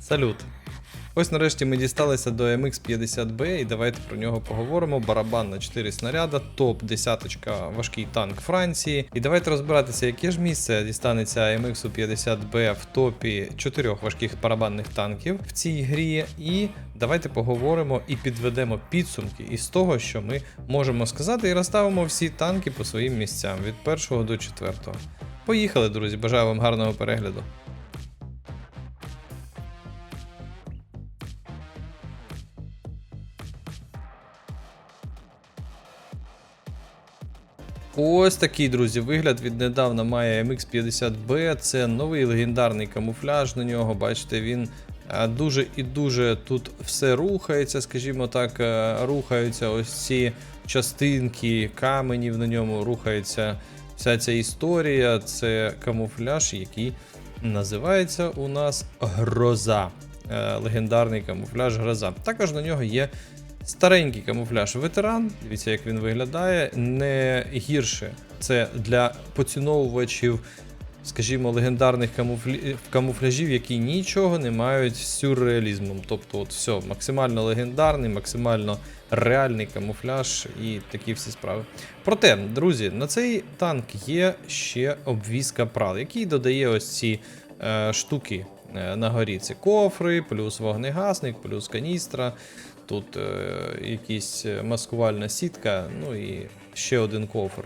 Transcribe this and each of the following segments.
Салют! Ось нарешті ми дісталися до MX50B і давайте про нього поговоримо. Барабан на 4 снаряда, топ 10 важкий танк Франції. І давайте розбиратися, яке ж місце дістанеться MX50B в топі 4 важких барабанних танків в цій грі. І давайте поговоримо і підведемо підсумки із того, що ми можемо сказати, і розставимо всі танки по своїм місцям від 1 до 4. Поїхали, друзі! Бажаю вам гарного перегляду. Ось такий, друзі, вигляд віднедавна має MX50B. Це новий легендарний камуфляж на нього. Бачите, він е, дуже і дуже тут все рухається, скажімо так, е, рухаються ось ці частинки каменів на ньому, рухається вся ця історія. Це камуфляж, який називається у нас Гроза. Е, Легендарний камуфляж Гроза. Також на нього є Старенький камуфляж ветеран, дивіться, як він виглядає, не гірше. Це для поціновувачів, скажімо, легендарних камуфлі... камуфляжів, які нічого не мають з сюрреалізмом. Тобто, от все, максимально легендарний, максимально реальний камуфляж і такі всі справи. Проте, друзі, на цей танк є ще обвізка прал, який додає ось ці е, штуки е, на горі. Це кофри, плюс вогнегасник, плюс каністра. Тут е, якась маскувальна сітка, ну і ще один кофр.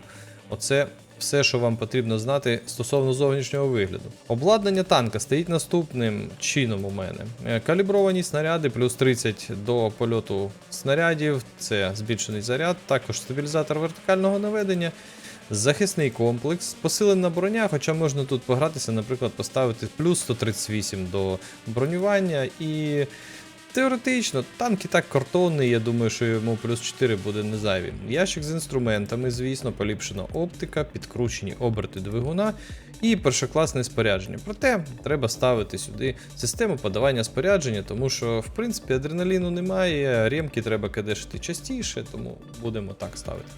Оце все, що вам потрібно знати стосовно зовнішнього вигляду. Обладнання танка стоїть наступним чином у мене. Е, Калібровані снаряди, плюс 30 до польоту снарядів, це збільшений заряд, також стабілізатор вертикального наведення. Захисний комплекс, посилена броня, хоча можна тут погратися, наприклад, поставити плюс 138 до бронювання і Теоретично, танк і так картонний, я думаю, що йому плюс 4 буде не зайві. Ящик з інструментами, звісно, поліпшена оптика, підкручені оберти двигуна і першокласне спорядження. Проте треба ставити сюди систему подавання спорядження, тому що, в принципі, адреналіну немає, ремки треба кадешити частіше, тому будемо так ставити.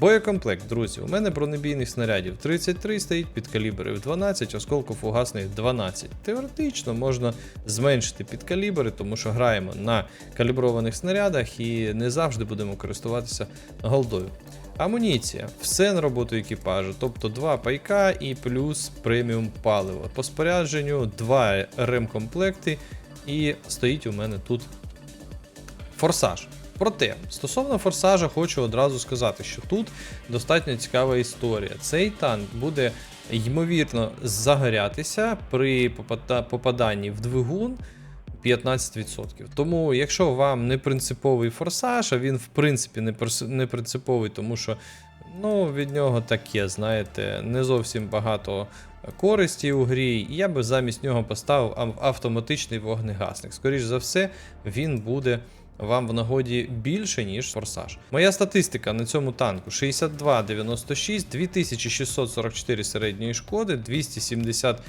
Боєкомплект, друзі, у мене бронебійних снарядів 33 стоїть під калібрів 12, осколкофугасних 12. Теоретично можна зменшити підкалібри, тому що граємо на каліброваних снарядах і не завжди будемо користуватися голдою. Амуніція, все на роботу екіпажу, тобто 2 пайка і плюс преміум паливо. По спорядженню 2 ремкомплекти, і стоїть у мене тут форсаж. Проте, стосовно форсажа, хочу одразу сказати, що тут достатньо цікава історія. Цей танк буде ймовірно загорятися при попаданні в двигун 15%. Тому, якщо вам не принциповий форсаж, а він в принципі не, принциповий, тому що ну, від нього таке, знаєте, не зовсім багато користі у грі, і я би замість нього поставив автоматичний вогнегасник. Скоріше за все, він буде вам в нагоді більше, ніж форсаж. Моя статистика на цьому танку 62,96, 2644 середньої шкоди, 270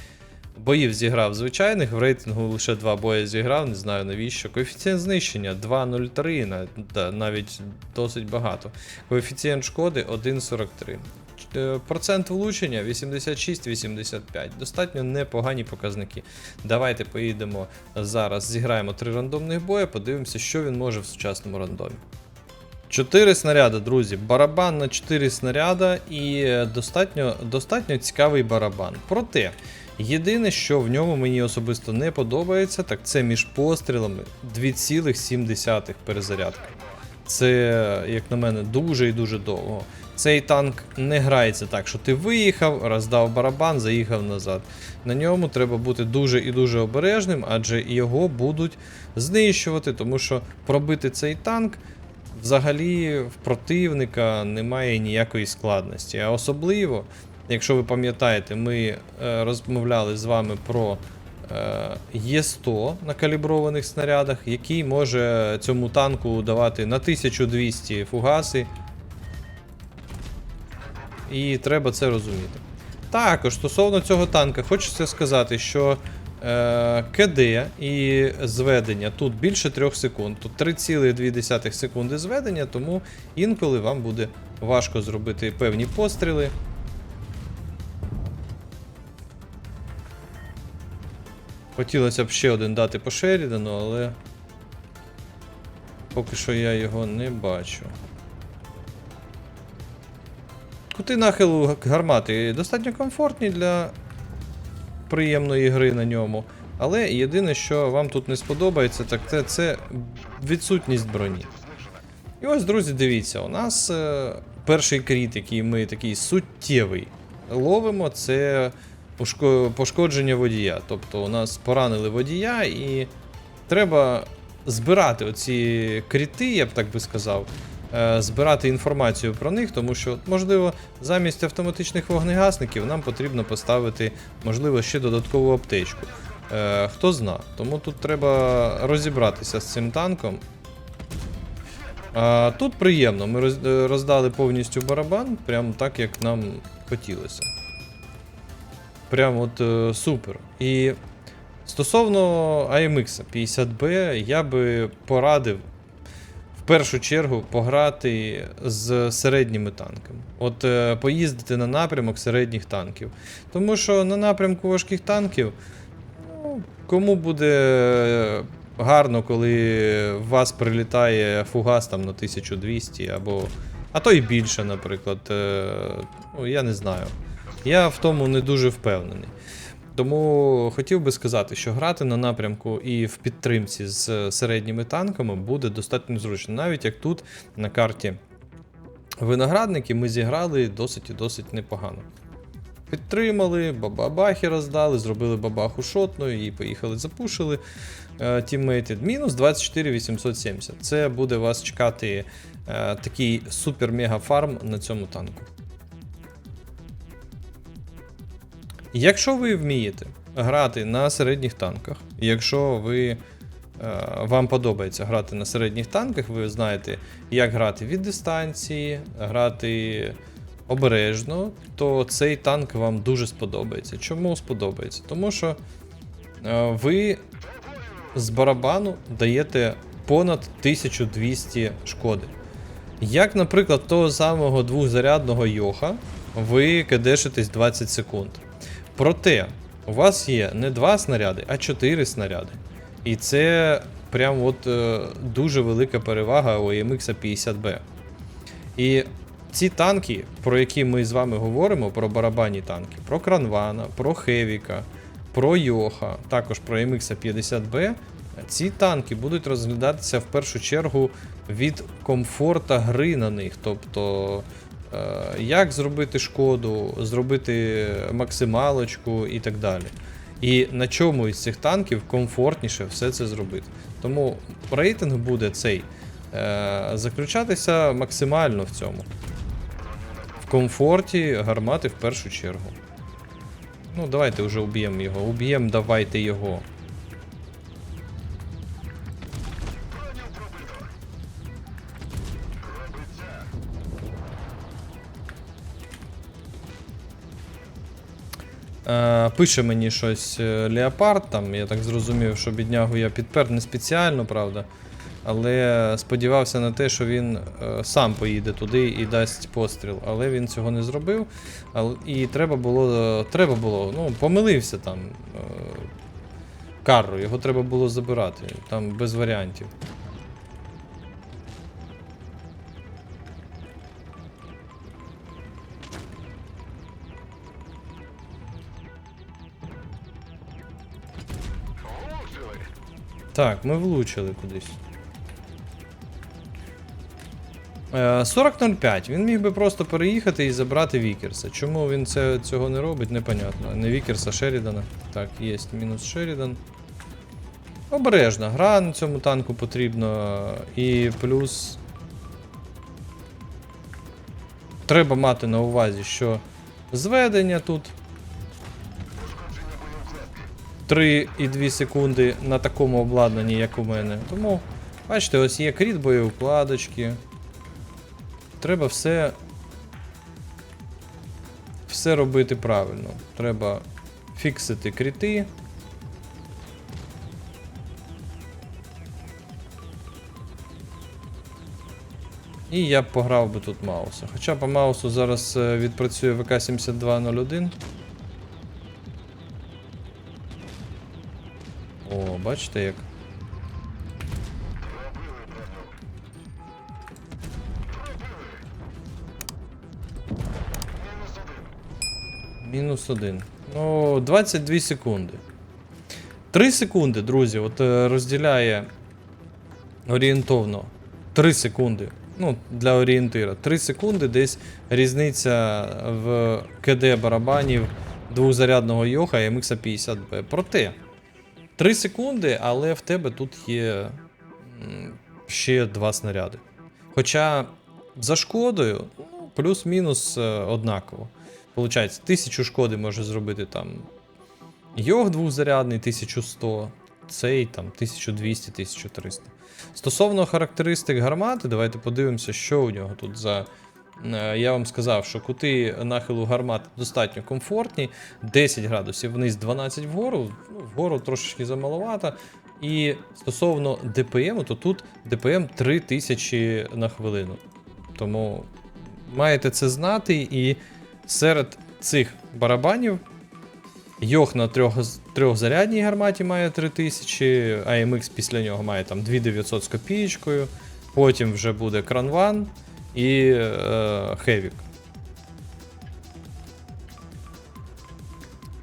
боїв зіграв звичайних, в рейтингу лише 2 бої зіграв, не знаю навіщо. Коефіцієнт знищення 2,03, навіть досить багато. Коефіцієнт шкоди 1,43. Процент влучення 86-85. Достатньо непогані показники. Давайте поїдемо зараз, зіграємо три рандомних бої, подивимося, що він може в сучасному рандомі. Чотири снаряди, друзі. Барабан на 4 снаряда і е, достатньо, достатньо цікавий барабан. Проте, єдине, що в ньому мені особисто не подобається, так це між пострілами 2,7 перезарядка. Це, як на мене, дуже і дуже довго. Цей танк не грається так, що ти виїхав, роздав барабан, заїхав назад. На ньому треба бути дуже і дуже обережним, адже його будуть знищувати, тому що пробити цей танк взагалі в противника немає ніякої складності. А особливо, якщо ви пам'ятаєте, ми е, розмовляли з вами про е, Є100 на каліброваних снарядах, який може цьому танку давати на 1200 фугаси. І треба це розуміти. Також стосовно цього танка, хочеться сказати, що е, КД і зведення тут більше 3 секунд. Тут 3,2 секунди зведення, тому інколи вам буде важко зробити певні постріли. Хотілося б ще один дати по Шерідану, але поки що я його не бачу. Кути нахилу гармати достатньо комфортні для приємної гри на ньому. Але єдине, що вам тут не сподобається, так це, це відсутність броні. І ось, друзі, дивіться, у нас е, перший кріт, який ми такий суттєвий ловимо, це пошкодження водія. Тобто у нас поранили водія, і треба збирати оці кріти, я б так би сказав. Е, Збирати інформацію про них, тому що, можливо, замість автоматичних вогнегасників нам потрібно поставити, можливо, ще додаткову аптечку. Е, хто зна. Тому тут треба розібратися з цим танком. Тут приємно, ми е, роздали повністю барабан, прям так, як нам хотілося. Прям от супер. І стосовно AMX 50B, я би порадив першу чергу пограти з середніми танками. От е, поїздити на напрямок середніх танків. Тому що на напрямку важких танків, ну, кому буде гарно, коли в вас прилітає фугас там на 1200 або. А то і більше, наприклад. Е, ну, я не знаю. Я в тому не дуже впевнений. Тому хотів би сказати, що грати на напрямку і в підтримці з середніми танками буде достатньо зручно. Навіть як тут на карті виноградники ми зіграли досить і досить непогано. Підтримали, бабахи роздали, зробили бабаху шотною і поїхали, запушили е, тіммейти. Мінус 24 870. Це буде вас чекати е, такий супер-мега фарм на цьому танку. Якщо ви вмієте грати на середніх танках, якщо ви, е, вам подобається грати на середніх танках, ви знаєте, як грати від дистанції, грати обережно, то цей танк вам дуже сподобається. Чому сподобається? Тому що е, ви з барабану даєте понад 1200 шкоди. Як, наприклад, того самого двохзарядного Йоха, ви кадешитесь 20 секунд. Проте, у вас є не 2 снаряди, а 4 снаряди. І це прям от е, дуже велика перевага у AMX 50B. І ці танки, про які ми з вами говоримо, про барабанні танки, про Кранвана, про Хевіка, про Йоха, також про MX 50B, ці танки будуть розглядатися в першу чергу від комфорта гри на них. Тобто, як зробити шкоду, зробити максималочку і так далі. І на чому із цих танків комфортніше все це зробити. Тому рейтинг буде цей е, заключатися максимально в цьому. В комфорті гармати в першу чергу. Ну, давайте вже уб'ємо його. Уб'ємо, давайте його. Пише мені щось е, Леопард, там, я так зрозумів, що біднягу я підпер не спеціально, правда. Але сподівався на те, що він е, сам поїде туди і дасть постріл. Але він цього не зробив. І треба було. Треба було, ну, помилився там. Е, Карро, його треба було забирати. Там без варіантів. Так, ми влучили кудись. Е, 40.05. Він міг би просто переїхати і забрати Вікерса. Чому він це, цього не робить, непонятно. Не Вікерса, а Шерідана. Так, є мінус Шерідан. Обережна гра на цьому танку потрібна. І плюс. Треба мати на увазі, що зведення тут 3,2 секунди на такому обладнанні, як у мене. Тому, бачите, ось є кріт боєвкладочки. Треба все. Все робити правильно. Треба фіксити кріти. І я б пограв би тут Мауса. Хоча по Маусу зараз е, відпрацює ВК-7201. О, бачите як. Мінус один. Ну, 22 секунди. 3 секунди, друзі, от е, розділяє орієнтовно 3 секунди. Ну, для орієнтира. 3 секунди десь різниця в КД барабанів двохзарядного Йоха і MX 50B. Проте 3 секунди, але в тебе тут є ще два снаряди. Хоча за шкодою, ну, плюс-мінус е, однаково. Получається, 1000 шкоди може зробити там Йог двохзарядний 1100, цей там 1200-1300. Стосовно характеристик гармати, давайте подивимося, що у нього тут за. Е, Я вам сказав, що кути нахилу гармати достатньо комфортні. 10 градусів вниз, 12 вгору. Ну, вгору трошечки замаловато. І стосовно ДПМ, то тут ДПМ 3000 на хвилину. Тому маєте це знати, і серед цих барабанів Йох на трьох, трьохзарядній гарматі має 3000, а MX після нього має там 2900 з копієчкою. Потім вже буде Кранван і е, Хевік.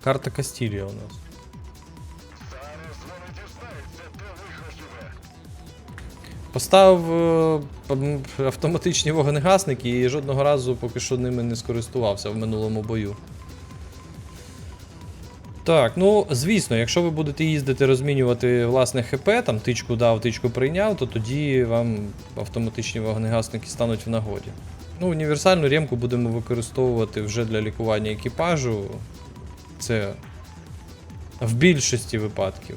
Карта Кастілія у нас. Поставив е, автоматичні вогнегасники і жодного разу поки що ними не скористувався в минулому бою. Так, ну звісно, якщо ви будете їздити розмінювати власне ХП, там тичку дав, тичку прийняв, то тоді вам автоматичні вогнегасники стануть в нагоді. Ну, універсальну ремку будемо використовувати вже для лікування екіпажу. Це в більшості випадків.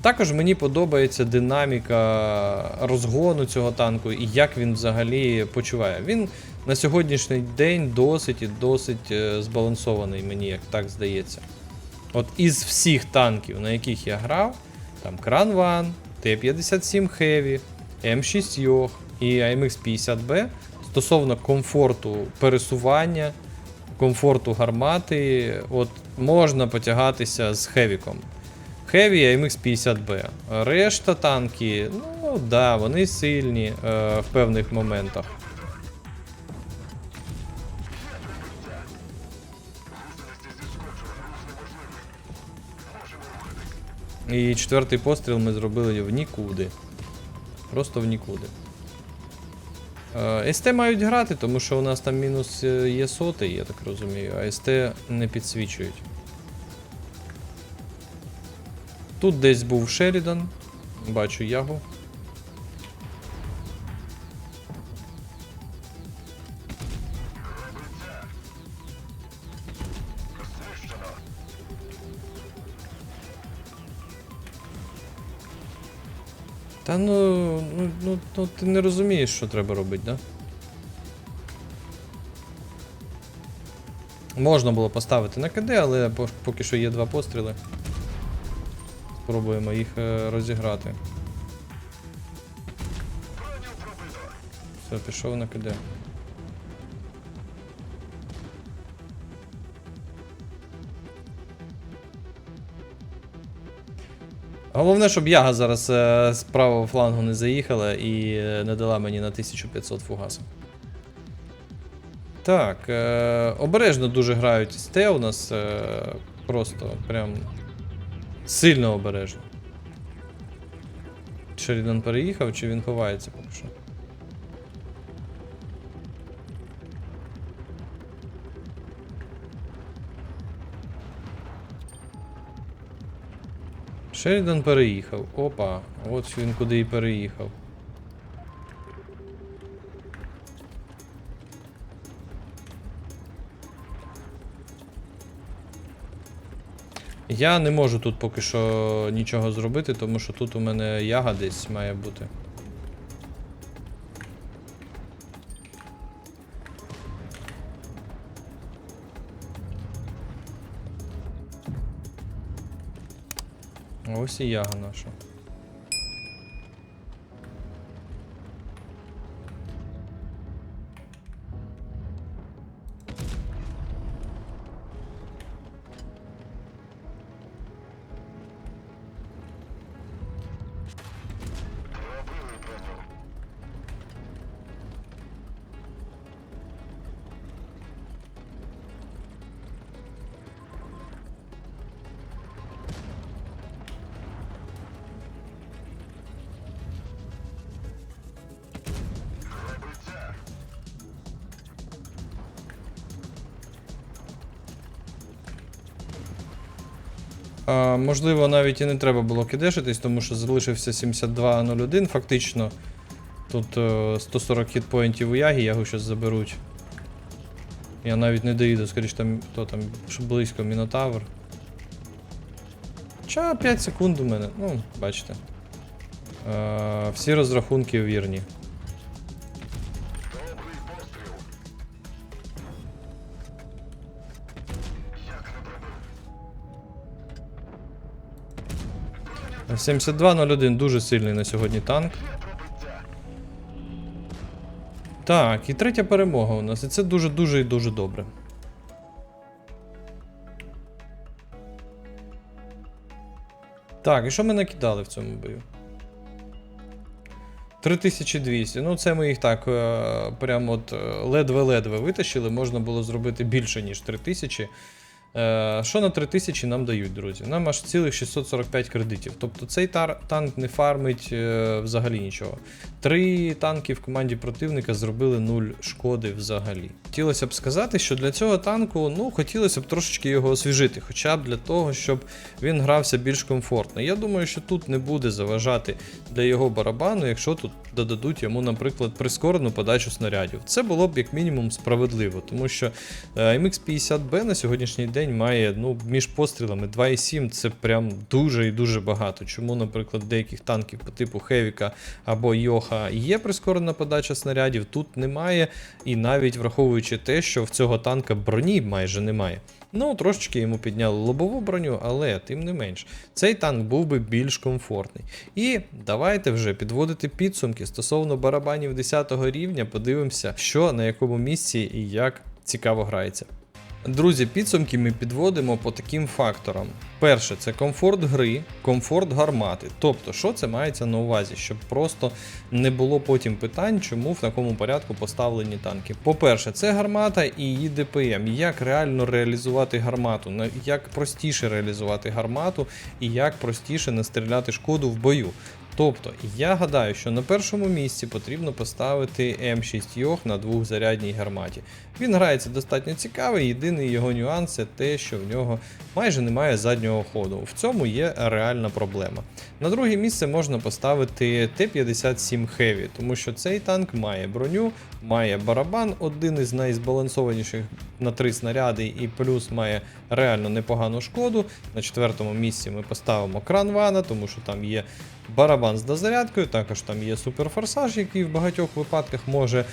Також мені подобається динаміка розгону цього танку і як він взагалі почуває. Він на сьогоднішній день досить і досить е, збалансований, мені як так здається. От із всіх танків, на яких я грав, там Кран-Ван, Т-57 Heavy, М6 Йох і AMX 50B стосовно комфорту пересування, комфорту гармати, от можна потягатися з Хевіком. AMX 50B. Решта танки, ну да, вони сильні е, в певних моментах. І четвертий постріл ми зробили в нікуди. Просто в нікуди. Е, СТ мають грати, тому що у нас там мінус е, є сотий, я так розумію, а СТ не підсвічують. Тут десь був Шерідан. Бачу ягу. Та ну, ну, ну, ну ти не розумієш, що треба робити, да? Можна було поставити на КД, але поки що є два постріли. Спробуємо їх е, розіграти. Все, пішов на КД. Головне, щоб яга зараз е, з правого флангу не заїхала і е, не дала мені на 1500 фугасу. Так, е, обережно дуже грають сте у нас е, просто прям сильно обережно. Шерідан переїхав чи він ховається поки що? Шерідан переїхав. Опа, от він куди і переїхав. Я не можу тут поки що нічого зробити, тому що тут у мене яга десь має бути. Ось і яга наша. А, можливо, навіть і не треба було кидешитись, тому що залишився 72.01 фактично. Тут е, 140 хітпоінтів у Ягі, його щось заберуть. Я навіть не доїду, скоріш там хто там близько Мінотавр. Ча 5 секунд у мене. Ну, бачите. Е, всі розрахунки вірні. 7201 дуже сильний на сьогодні танк. Так, і третя перемога у нас. І це дуже-дуже і дуже добре. Так, і що ми накидали в цьому бою? 3200. Ну, це ми їх так е, прямо от е, ледве-ледве витащили. Можна було зробити більше, ніж 3000. Е, Що на 3000 нам дають, друзі? Нам аж цілих 645 кредитів. Тобто цей танк не фармить е, взагалі нічого. Три танки в команді противника зробили 0 шкоди взагалі. Хотілося б сказати, що для цього танку ну, хотілося б трошечки його освіжити, хоча б для того, щоб він грався більш комфортно. Я думаю, що тут не буде заважати для його барабану, якщо тут додадуть йому, наприклад, прискорену подачу снарядів. Це було б як мінімум справедливо, тому що е, MX50B на сьогоднішній день має ну, між пострілами 2,7 це прям дуже і дуже багато. Чому, наприклад, деяких танків по типу Хевіка або Йоха є прискорена подача снарядів, тут немає, і навіть враховуючи те, що в цього танка броні майже немає. Ну, трошечки йому підняли лобову броню, але тим не менш, цей танк був би більш комфортний. І давайте вже підводити підсумки стосовно барабанів 10 рівня, подивимося, що на якому місці і як цікаво грається. Друзі, підсумки ми підводимо по таким факторам. Перше, це комфорт гри, комфорт гармати. Тобто, що це мається на увазі, щоб просто не було потім питань, чому в такому порядку поставлені танки. По-перше, це гармата і її ДПМ. Як реально реалізувати гармату, як простіше реалізувати гармату і як простіше настріляти шкоду в бою. Тобто, я гадаю, що на першому місці потрібно поставити М6 Йох на двохзарядній гарматі. Він грається достатньо цікавий, єдиний його нюанс це те, що в нього майже немає заднього ходу. В цьому є реальна проблема. На друге місце можна поставити Т-57 Heavy, тому що цей танк має броню, має барабан, один із найзбалансованіших на три снаряди, і плюс має реально непогану шкоду. На четвертому місці ми поставимо кранвана, тому що там є барабан з дозарядкою, також там є суперфорсаж, який в багатьох випадках може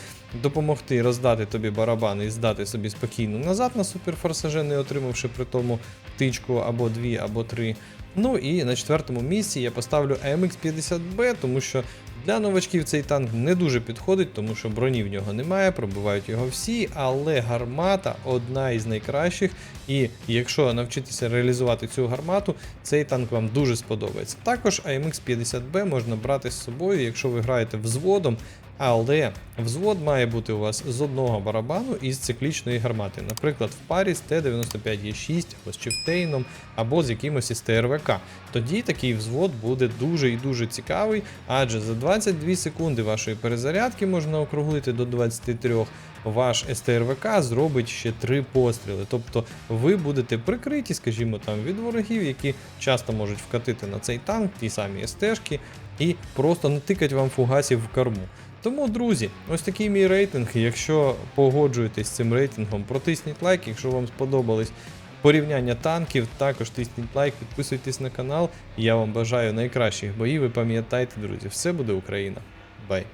допомогти роздати тобі барабан і здати собі спокійно назад на суперфорсаже, не отримавши при тому тичку або дві, або три. Ну і на четвертому місці я поставлю MX50B, тому що для новачків цей танк не дуже підходить, тому що броні в нього немає, пробивають його всі, але гармата одна із найкращих. І якщо навчитися реалізувати цю гармату, цей танк вам дуже сподобається. Також AMX50B можна брати з собою, якщо ви граєте взводом, але взвод має бути у вас з одного барабану і з циклічної гармати, наприклад, в парі з Т-95Е6 або з Чифтейном, або з якимось із ТРВК. Тоді такий взвод буде дуже і дуже цікавий, адже за 22 секунди вашої перезарядки можна округлити до 23. Ваш СТРВК зробить ще три постріли. Тобто ви будете прикриті, скажімо, там від ворогів, які часто можуть вкатити на цей танк, ті самі СТшки, і просто натикать вам фугасів в корму. Тому, друзі, ось такий мій рейтинг. Якщо погоджуєтесь з цим рейтингом, протисніть лайк, якщо вам сподобались порівняння танків, також тисніть лайк, підписуйтесь на канал. Я вам бажаю найкращих боїв і пам'ятайте, друзі, все буде Україна. Бай!